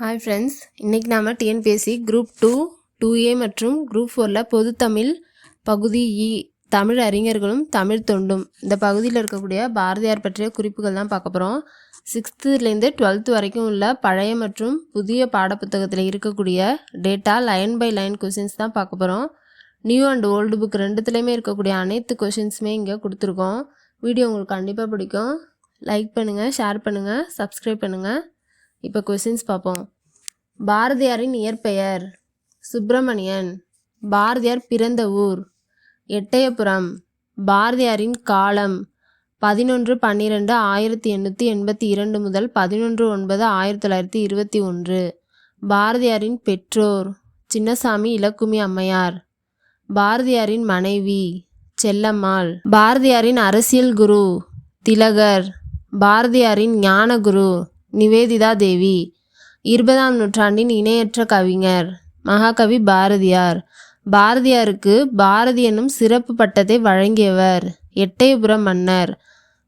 Hi friends இன்றைக்கி நாம் TNPSC group two two A மற்றும் குரூப் ஃபோரில் பொதுத்தமிழ் பகுதி இ தமிழ் அறிஞர்களும் தமிழ் தொண்டும். இந்த பகுதியில் இருக்கக்கூடிய பாரதியார் பற்றிய குறிப்புகள் தான் பார்க்க போகிறோம் சிக்ஸ்த்துலேருந்து டுவெல்த்து வரைக்கும் உள்ள பழைய மற்றும் புதிய பாடப்புத்தகத்தில் இருக்கக்கூடிய data line by line questions தான் பார்க்க போகிறோம் நியூ அண்ட் ஓல்டு புக் ரெண்டுத்துலேயுமே இருக்கக்கூடிய அனைத்து கொஷின்ஸுமே இங்கே கொடுத்துருக்கோம். வீடியோ உங்களுக்கு கண்டிப்பாக பிடிக்கும். லைக் பண்ணுங்கள் ஷேர் பண்ணுங்கள் சப்ஸ்கிரைப் பண்ணுங்கள் இப்போ கொஸ்டின்ஸ் பார்ப்போம் பாரதியாரின் இயற்பெயர் சுப்பிரமணியன். பாரதியார் பிறந்த ஊர் எட்டயபுரம். பாரதியாரின் காலம் பதினொன்று பன்னிரெண்டு ஆயிரத்தி எண்ணூற்றி எண்பத்தி இரண்டு முதல் பதினொன்று ஒன்பது ஆயிரத்தி தொள்ளாயிரத்தி இருபத்தி ஒன்று. பாரதியாரின் பெற்றோர் சின்னசாமி இலக்குமி அம்மையார். பாரதியாரின் மனைவி செல்லம்மாள். பாரதியாரின் அரசியல் குரு திலகர். பாரதியாரின் ஞானகுரு நிவேதிதா தேவி. இருபதாம் நூற்றாண்டின் இணையற்ற கவிஞர் மகாகவி பாரதியார். பாரதியாருக்கு பாரதி என்னும் சிறப்பு பட்டத்தை வழங்கியவர் எட்டயபுர மன்னர்.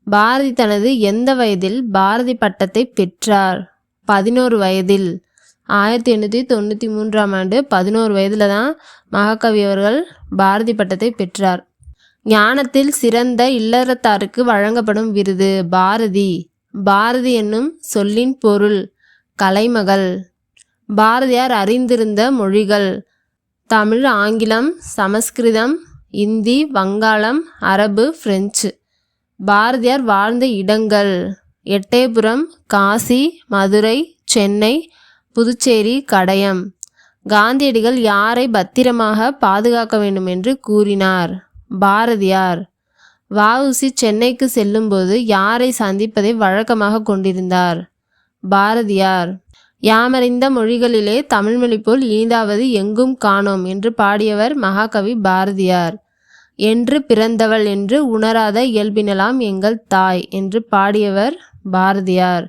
பாரதி தனது எந்த வயதில் பாரதி பட்டத்தை பெற்றார்? பதினோரு வயதில். ஆயிரத்தி எண்ணூற்றி தொண்ணூற்றி மூன்றாம் ஆண்டு பதினோரு வயதில் தான் மகாகவி அவர்கள் பாரதி பட்டத்தை பெற்றார். ஞானத்தில் சிறந்த இல்லறத்தாருக்கு வழங்கப்படும் விருது பாரதி. பாரதி என்னும் சொல்லின் பொருள் கலைமகள். பாரதியார் அறிந்திருந்த மொழிகள் தமிழ் ஆங்கிலம் சமஸ்கிருதம் இந்தி வங்காளம் அரபு பிரெஞ்சு. பாரதியார் வாழ்ந்த இடங்கள் எட்டயபுரம் காசி மதுரை சென்னை புதுச்சேரி கடையம். காந்தியடிகள் யாரை பத்திரமாக பாதுகாக்க வேண்டும் என்று கூறினார்? பாரதியார். வஉசி சென்னைக்கு செல்லும்போது யாரை சந்திப்பதை வழக்கமாக கொண்டிருந்தார்? பாரதியார். யாமறிந்த மொழிகளிலே தமிழ்மொழி போல் இனிதாவது எங்கும் காணோம் என்று பாடியவர் மகாகவி பாரதியார். என்று பிறந்தவள் என்று உணராத இயல்பினலாம் எங்கள் தாய் என்று பாடியவர் பாரதியார்.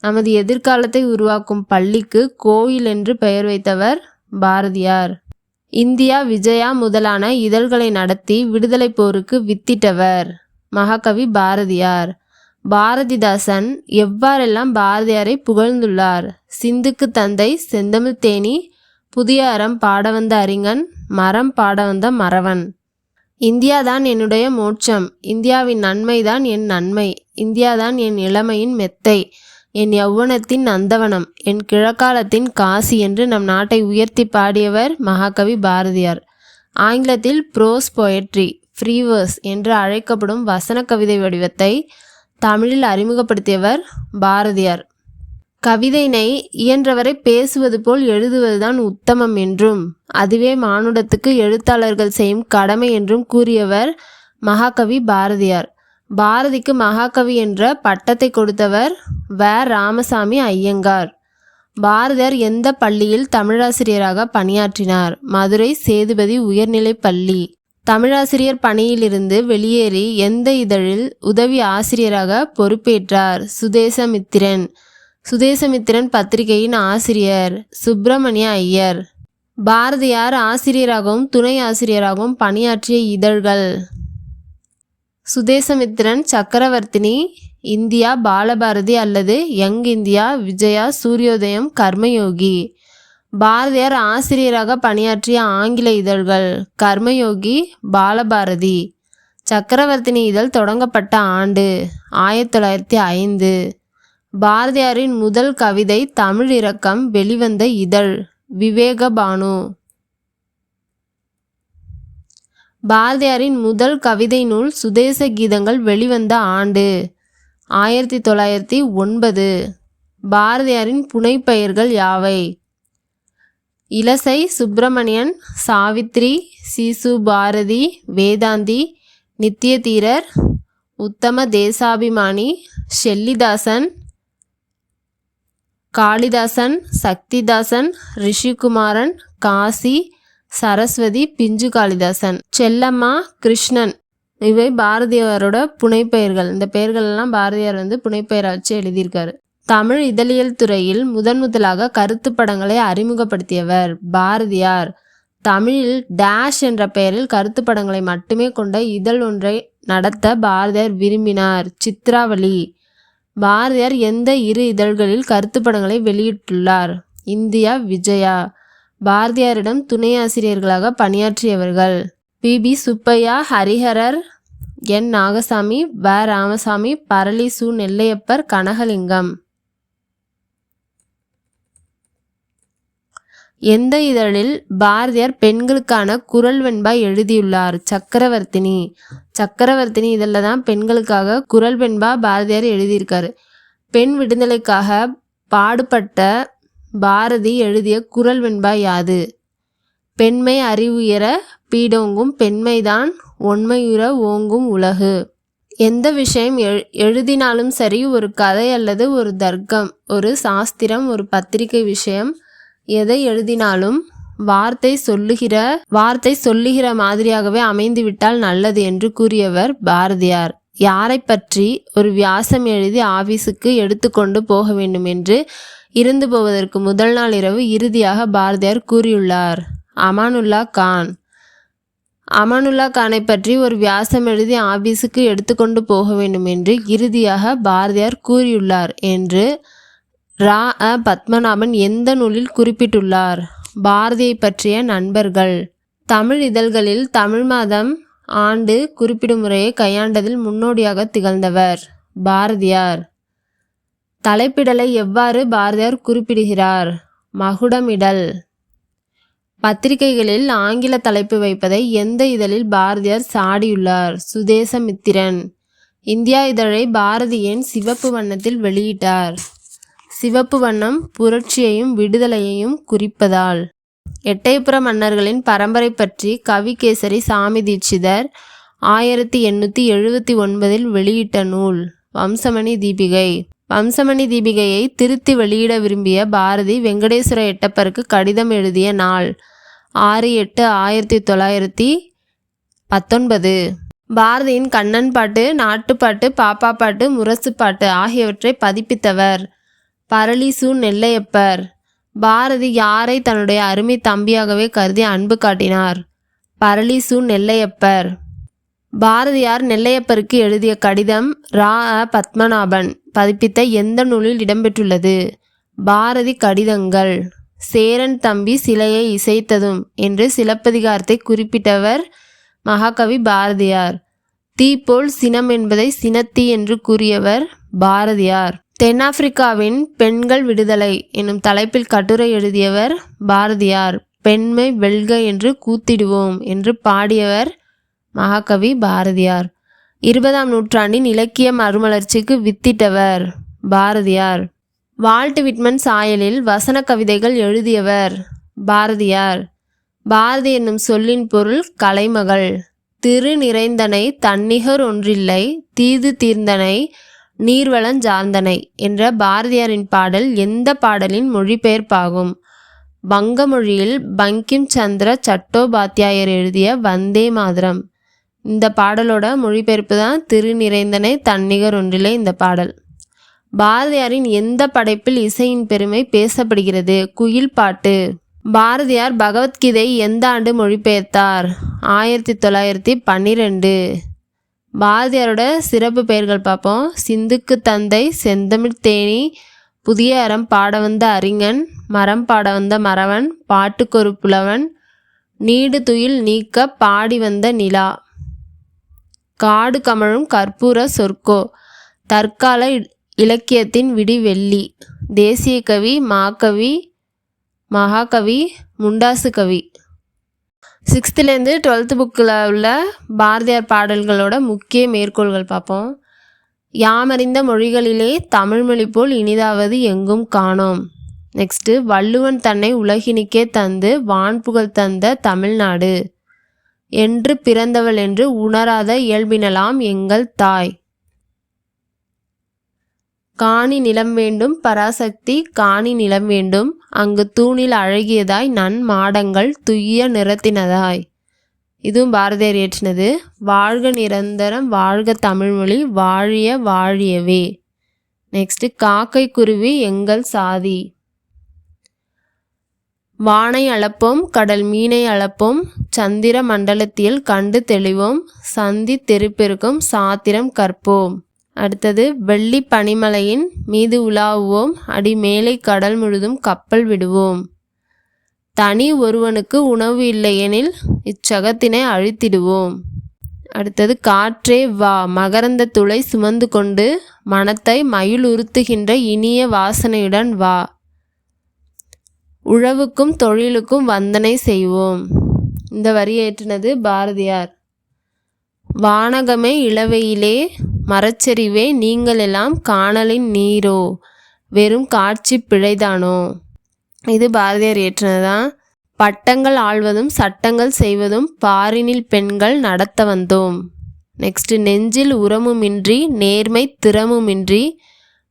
நமது எதிர்காலத்தை உருவாக்கும் பள்ளிக்கு கோயில் என்று பெயர் வைத்தவர் பாரதியார். இந்தியா விஜயா முதலான இதழ்களை நடத்தி விடுதலை போருக்கு வித்திட்டவர். மகாகவி பாரதியார். பாரதிதாசன் எவ்வாறெல்லாம் பாரதியாரை புகழ்ந்துள்ளார்? சிந்துக்கு தந்தை செந்தமிழ் தேனி புதிய அறம் பாட வந்த அறிஞன் மரம் பாட வந்த மறவன் இந்தியாதான் என்னுடைய மோட்சம். இந்தியாவின் நன்மைதான் என் நன்மை. இந்தியாதான் என் இளமையின் மெத்தை. என் யௌவனத்தின் நந்தவனம் என் கிழக்காலத்தின் காசி என்று நம் நாட்டை உயர்த்தி பாடியவர் மகாகவி பாரதியார். ஆங்கிலத்தில் ப்ரோஸ் பொயட்ரி ஃப்ரீவர்ஸ் என்று அழைக்கப்படும் வசன கவிதை வடிவத்தை தமிழில் அறிமுகப்படுத்தியவர் பாரதியார். கவிதையினை இயன்றவரை பேசுவது போல் எழுதுவதுதான் உத்தமம் என்றும் அதுவே மானுடத்துக்கு எழுத்தாளர்கள் செய்யும் கடமை என்றும் கூறியவர் மகாகவி பாரதியார். பாரதிக்கு மகாகவி என்ற பட்டத்தை கொடுத்தவர் வ. ராமசாமி ஐயங்கார். பாரதியார் எந்த பள்ளியில் தமிழாசிரியராக பணியாற்றினார்? மதுரை சேதுபதி உயர்நிலைப் பள்ளி. தமிழாசிரியர் பணியிலிருந்து வெளியேறி எந்த இதழில் உதவி ஆசிரியராக பொறுப்பேற்றார்? சுதேசமித்திரன். சுதேசமித்திரன் பத்திரிகையின் ஆசிரியர். சுப்பிரமணிய ஐயர். பாரதியார் ஆசிரியராகவும் துணை ஆசிரியராகவும் பணியாற்றிய இதழ்கள். சுதேசமித்திரன் சக்கரவர்த்தினி இந்தியா பாலபாரதி அல்லது யங் இந்தியா விஜயா சூரியோதயம் கர்மயோகி. பாரதியார் ஆசிரியராக பணியாற்றிய ஆங்கில இதழ்கள் கர்மயோகி பாலபாரதி. சக்கரவர்த்தினி இதழ் தொடங்கப்பட்ட ஆண்டு ஆயிரத்தி தொள்ளாயிரத்தி ஐந்து. பாரதியாரின் முதல் கவிதை தமிழ் இறக்கம் வெளிவந்த இதழ் விவேகபானு. பாரதியாரின் முதல் கவிதை நூல் சுதேச கீதங்கள் வெளிவந்த ஆண்டு. ஆயிரத்தி தொள்ளாயிரத்தி ஒன்பது. பாரதியாரின் புனைப்பெயர்கள் யாவை? இலசை சுப்பிரமணியன் சாவித்ரி சிசு பாரதி வேதாந்தி நித்தியதீரர் உத்தம தேசாபிமானி ஷெல்லிதாசன் காளிதாசன் சக்திதாசன் ரிஷிகுமாரன் காசி சரஸ்வதி பிஞ்சு காளிதாசன் செல்லம்மா கிருஷ்ணன். இவை பாரதியாரோட புனைப்பெயர்கள். இந்த பெயர்களெல்லாம் பாரதியார் வந்து புனைப்பெயரை வச்சு எழுதியிருக்காரு. தமிழ் இதழியல் துறையில் முதன் முதலாக கருத்து படங்களை அறிமுகப்படுத்தியவர் பாரதியார். தமிழில் டேஷ் என்ற பெயரில் கருத்து படங்களை மட்டுமே கொண்ட இதழ் ஒன்றை நடத்த பாரதியார் விரும்பினார். சித்ராவளி. பாரதியார் எந்த இரு இதழ்களில் கருத்து படங்களை வெளியிட்டுள்ளார்? இந்தியா விஜயா. பாரதியாரிடம் துணை ஆசிரியர்களாக பணியாற்றியவர்கள். P P Subbaiah Hariharar N. நாகசாமி வ. ராமசாமி பரளி சு. நெல்லையப்பர் கனகலிங்கம். எந்த இதழில் பாரதியார் பெண்களுக்கான குரல் வெண்பா எழுதியுள்ளார்? சக்கரவர்த்தினி. சக்கரவர்த்தினி இதழில் தான் பெண்களுக்காக குரல் வெண்பா பாரதியார் எழுதியிருக்காரு. பெண் விடுதலைக்காக பாடுபட்ட பாரதி எழுதிய குரல் வெண்பா யாது? பெண்மை அறிவுயர பீடோங்கும் பெண்மைதான் ஒன்மையுற ஓங்கும் உலகு. எந்த விஷயம் எழுதினாலும் சரி ஒரு கதை அல்லது ஒரு தர்க்கம் ஒரு சாஸ்திரம் ஒரு பத்திரிகை விஷயம் எதை எழுதினாலும் வார்த்தை சொல்லுகிற வார்த்தை சொல்லுகிற மாதிரியாகவே அமைந்துவிட்டால் நல்லது என்று கூறியவர் பாரதியார். யாரை பற்றி ஒரு வியாசம் எழுதி ஆபீஸுக்கு எடுத்துக்கொண்டு போக வேண்டும் என்று இருந்து போவதற்கு முதல் நாள் இரவு இறுதியாக பாரதியார் கூறியுள்ளார். அமானுல்லா கான். அமானுல்லா கானை பற்றி ஒரு வியாசம் எழுதி ஆபீஸுக்கு எடுத்துக்கொண்டு போக வேண்டும் என்று இறுதியாக பாரதியார் கூறியுள்ளார் என்று ரா. அ. பத்மநாபன் எந்த நூலில் குறிப்பிட்டுள்ளார்? பாரதியை பற்றிய நண்பர்கள். தமிழ் இதழ்களில் தமிழ் மாதம் ஆண்டு குறிப்பிடும் முறையை கையாண்டதில் முன்னோடியாக திகழ்ந்தவர். பாரதியார். தலைப்பிடலை எவ்வாறு பாரதியார் குறிப்பிடுகிறார்? மகுடமிடல். பத்திரிகைகளில் ஆங்கில தலைப்பு வைப்பதை எந்த இதழில் பாரதியார் சாடியுள்ளார்? சுதேசமித்திரன். இந்தியா இதழை பாரதியின் சிவப்பு வண்ணத்தில் வெளியிட்டார். சிவப்பு வண்ணம் புரட்சியையும் விடுதலையையும் குறிப்பதால். எட்டயபுர மன்னர்களின் பரம்பரை பற்றி கவிகேசரி சாமி தீட்சிதர் ஆயிரத்தி எண்ணூற்றி எழுபத்தி ஒன்பதில் வெளியிட்ட நூல் வம்சமணி தீபிகை. வம்சமணி தீபிகையை திருத்தி வெளியிட விரும்பிய பாரதி வெங்கடேஸ்வர எட்டப்பருக்கு கடிதம் எழுதிய நாள் ஆறு எட்டு ஆயிரத்தி தொள்ளாயிரத்தி பத்தொன்பது. பாரதியின் கண்ணன் பாட்டு நாட்டுப்பாட்டு பாப்பா பாட்டு முரசு பாட்டு ஆகியவற்றை பதிப்பித்தவர் பரளிசு நெல்லையப்பர். பாரதி யாரை தன்னுடைய அருமை தம்பியாகவே கருதி அன்பு காட்டினார்? பரளிசு நெல்லையப்பர். பாரதியார் நெல்லையப்பருக்கு எழுதிய கடிதம் ரா. அ. பத்மநாபன் பதிப்பித்த எந்த நூலில் இடம்பெற்றுள்ளது? பாரதி கடிதங்கள். சேரன் தம்பி சிலையை இசைத்ததும் என்று சிலப்பதிகாரத்தை குறிப்பிட்டவர் மகாகவி பாரதியார். தீப்போல் சினம் என்பதை சினத்தி என்று கூறியவர் பாரதியார். தென்னாப்பிரிக்காவின் பெண்கள் விடுதலை எனும் தலைப்பில் கட்டுரை எழுதியவர் பாரதியார். பெண்மை வெல்க என்று கூத்திடுவோம் என்று பாடியவர் மகாகவி பாரதியார். இருபதாம் நூற்றாண்டின் இலக்கிய மறுமலர்ச்சிக்கு வித்திட்டவர் பாரதியார். வால்ட் விட்மன் சாயலில் வசன கவிதைகள் எழுதியவர் பாரதியார். பாரதி என்னும் சொல்லின் பொருள் கலைமகள். திரு நிறைந்தனை தன்னிகர் ஒன்றில்லை தீது தீர்ந்தனை நீர்வளஞ்சார்ந்தனை என்ற பாரதியாரின் பாடல் எந்த பாடலின் மொழிபெயர்ப்பாகும்? வங்க மொழியில் பங்கிம் சந்திர சட்டோபாத்தியாயர் எழுதிய வந்தே மாதரம். இந்த பாடலோட மொழிபெயர்ப்பு தான் திரு நிறைந்தனை தன்னிகர் ஒன்றிலே இந்த பாடல். பாரதியாரின் எந்த படைப்பில் இசையின் பெருமை பேசப்படுகிறது? குயில் பாட்டு. பாரதியார் பகவத்கீதை எந்த ஆண்டு மொழிபெயர்த்தார்? ஆயிரத்தி தொள்ளாயிரத்தி பன்னிரெண்டு. பாரதியாரோட சிறப்பு பெயர்கள் பார்ப்போம். சிந்துக்கு தந்தை செந்தமிழ் தேனி புதிய அறம் பாட வந்த அறிஞன் மரம் பாட வந்த மறவன் பாட்டுக்கொரு புலவன் நீடு துயில் நீக்க பாடி வந்த நிலா. காடு கமழும் கற்பூர சொற்கோ தற்கால இலக்கியத்தின் விடிவெள்ளி தேசிய கவி மாகவி மகாகவி முண்டாசு கவி. சிக்ஸ்த்துலேருந்து டுவெல்த்து புக்கில் உள்ள பாரதியார் பாடல்களோட முக்கிய மேற்கோள்கள் பார்ப்போம். யாமறிந்த மொழிகளிலே தமிழ்மொழி போல் இனிதாவது எங்கும் காணோம். நெக்ஸ்ட்டு வள்ளுவன் தன்னை உலகினிக்கே தந்து வான்புகழ் தந்த தமிழ்நாடு. என்று பிறந்தவள் என்று உணராத இயல்பினலாம் எங்கள் தாய். காணி நிலம் வேண்டும் பராசக்தி காணி நிலம் வேண்டும். அங்கு தூணில் அழகியதாய் நன் மாடங்கள் துய்ய நிறத்தினதாய். இதுவும் பாரதியார் ஏற்றினது வாழ்க நிரந்தரம் வாழ்க தமிழ்மொழி வாழிய வாழியவே. நெக்ஸ்ட்டு காக்கை குருவி எங்கள் சாதி. வானை அளப்போம் கடல் மீனை அளப்போம் சந்திர மண்டலத்தில் கண்டு தெளிவோம் சந்தி தெருப்பெருக்கும் சாத்திரம் கற்போம். அடுத்தது வெள்ளி பனிமலையின் மீது உலாவுவோம் அடி மேலே கடல் முழுதும் கப்பல் விடுவோம். தனி ஒருவனுக்கு உணவு இல்லையெனில் இச்சகத்தினை அழித்திடுவோம். அடுத்தது காற்றே வா மகரந்த துளை சுமந்து கொண்டு மனத்தை மயில் உறுத்துகின்ற இனிய வாசனையுடன் வா. உழவுக்கும் தொழிலுக்கும் வந்தனை செய்வோம் இந்த வரி ஏற்றினது பாரதியார். வானகமே இளவையிலே மரச்சரிவே நீங்கள் எல்லாம் காணலின் நீரோ? வெறும் காட்சி பிழைதானோ? இது பாரதியார் ஏற்றினதான் பட்டங்கள் ஆழ்வதும் சட்டங்கள் செய்வதும் பாரினில் பெண்கள் நடத்த வந்தோம். நெக்ஸ்ட் நெஞ்சில் உரமுமின்றி நேர்மை திறமுமின்றி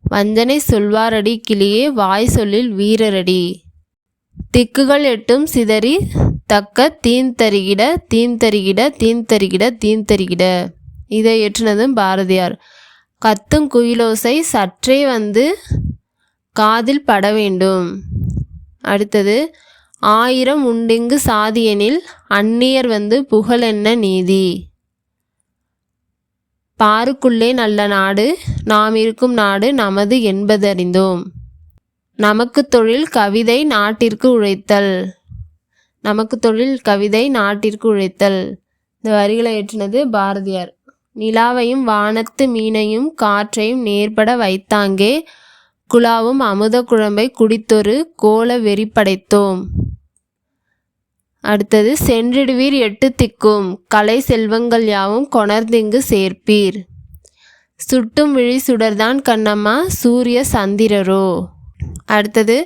வஞ்சனை சொல்வாரடி கிளியே வாய் சொல்லில் வீரரடி. திக்குகள் எட்டும் சிதறி தக்க தீந்தருகிட தீந்தருகிட தீந்தருகிட தீந்தருகிட. இதை ஏற்றினதும் பாரதியார். கத்தும் குயிலோசை சற்றே வந்து காதில் பட வேண்டும். அடுத்தது ஆயிரம் உண்டிங்கு சாதியெனில் அந்நியர் வந்து புகழென்ன நீதி? பாருக்குள்ளே நல்ல நாடு நாம் இருக்கும் நாடு நமது என்பதறிந்தோம். நமக்கு தொழில் கவிதை நாட்டிற்கு உழைத்தல். நமக்கு தொழில் கவிதை நாட்டிற்கு உழைத்தல். இந்த வரிகளை ஏற்றினது பாரதியார். நிலாவையும் வானத்து மீனையும் காற்றையும் நேர்பட வைத்தாங்கே குழாவும் அமுத குழம்பை குடித்தொரு கோல வெறி படைத்தோம். அடுத்தது சென்றிடுவீர் எட்டு திக்கும் கலை செல்வங்கள் யாவும் கொணர்ந்திங்கு சேர்ப்பீர். சுட்டும் விழி சுடர்தான் கண்ணம்மா சூரிய சந்திரரோ. அடுத்தது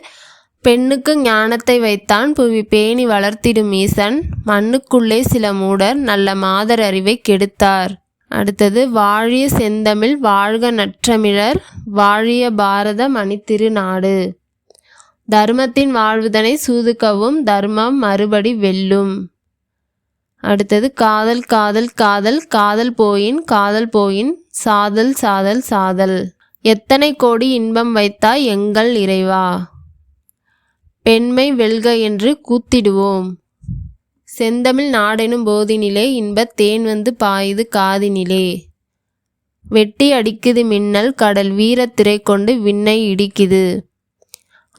பெண்ணுக்கு ஞானத்தை வைத்தான் புவி பேணி வளர்த்திடும் ஈசன் மண்ணுக்குள்ளே சில மூடர் நல்ல மாதர் அறிவை கெடுத்தார். அடுத்தது வாழிய செந்தமிழ் வாழ்க நற்றமிழர் வாழிய பாரத மணித்திரு நாடு தர்மத்தின் வாழ்வுதனை சூதுக்கவும் தர்மம் மறுபடி வெல்லும். அடுத்தது காதல் காதல் காதல் காதல் போயின் காதல் போயின் சாதல் சாதல் சாதல். எத்தனை கோடி இன்பம் வைத்தாய் எங்கள் இறைவா? பெண்மை வெல்க என்று கூத்திடுவோம். செந்தமிழ் நாடெனும் போதினிலே இன்பத் தேன் வந்து பாயுது காதினிலே. வெட்டி அடிக்குது மின்னல் கடல் வீரத்திரை கொண்டு விண்ணை இடிக்குது.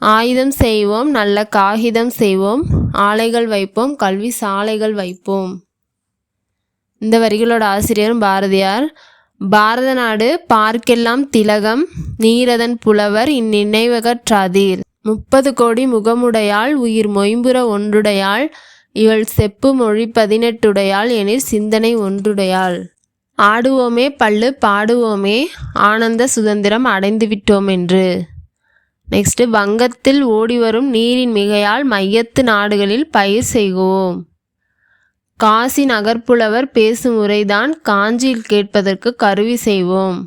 ஆயுதம் செய்வோம் நல்ல காகிதம் செய்வோம் ஆலைகள் வைப்போம் கல்வி சாலைகள் வைப்போம். இந்த வரிகளோட ஆசிரியரும் பாரதியார் பாரத நாடு பார்க்கெல்லாம் திலகம் நீரதன் புலவர் இந்நினைவகற்றாதீர் முப்பது கோடி முகமுடையாள் உயிர் மொயம்புற ஒன்றுடையாள் இவள் செப்பு மொழி பதினெட்டுடையாள் எனில் சிந்தனை ஒன்றுடையாள். ஆடுவோமே பல்லு பாடுவோமே ஆனந்த சுதந்திரம் அடைந்துவிட்டோம் என்று நெக்ஸ்ட்டு வங்கத்தில் ஓடிவரும் நீரின் மிகையால் மையத்து நாடுகளில் பயிர் செய்குவோம் காசி நகர்ப்புலவர் பேசும் முறைதான் காஞ்சியில் கேட்பதற்கு கருவி செய்வோம்.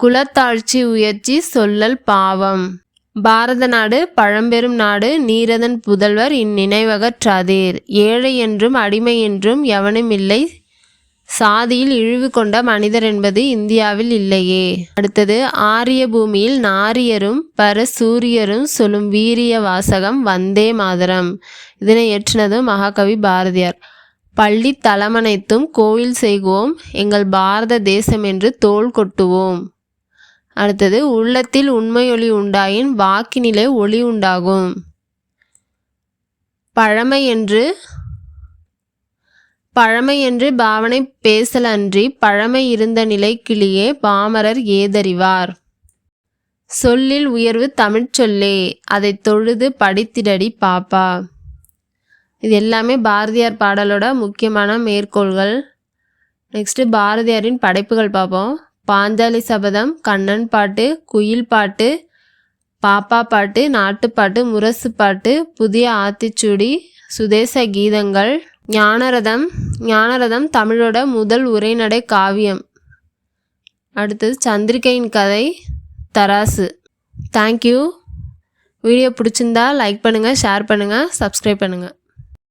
குலத்தாழ்ச்சி உயர்ச்சி சொல்லல் பாவம். பாரத நாடு பழம்பெரும் நாடு நீரதன் புதல்வர் இந்நினைவகற்றாதீர் ஏழை என்றும் அடிமை என்றும் எவனும் இல்லை. சாதியில் இழிவு கொண்ட மனிதர் என்பது இந்தியாவில் இல்லையே. அடுத்தது ஆரிய பூமியில் நாரியரும் பரசூரியரும் சொல்லும் வீரிய வாசகம் வந்தே மாதரம். இதனை ஏற்றினது மகாகவி பாரதியார். பள்ளி தலமனைத்தும் கோயில் செய்குவோம் எங்கள் பாரத தேசம் என்று தோல் கொட்டுவோம். அடுத்தது உள்ளத்தில் உண்மையொளி உண்டாயின் வாக்கினிலே ஒளி உண்டாகும். பழமை என்று பழமை என்று பாவனை பேசலன்றி பழமை இருந்த நிலைக்கிளியே பாமரர் ஏதறிவார். சொல்லில் உயர்வு தமிழ்ச் சொல்லே அதை தொழுது படித்திடடி பாப்பா. இது எல்லாமே பாரதியார் பாடலோட முக்கியமான மேற்கோள்கள். நெக்ஸ்ட்டு பாரதியாரின் படைப்புகள் பார்ப்போம் பாஞ்சாலி சபதம் கண்ணன் பாட்டு குயில் பாட்டு பாப்பா பாட்டு நாட்டுப்பாட்டு முரசு பாட்டு புதிய ஆத்திச்சுடி சுதேச கீதங்கள் ஞானரதம் ஞானரதம் தமிழோட முதல் உரைநடை காவியம். அடுத்தது சந்திரிகையின் கதை தராசு. தேங்க்யூ வீடியோ பிடிச்சிருந்தா லைக் பண்ணுங்கள் ஷேர் பண்ணுங்கள் சப்ஸ்கிரைப் பண்ணுங்கள்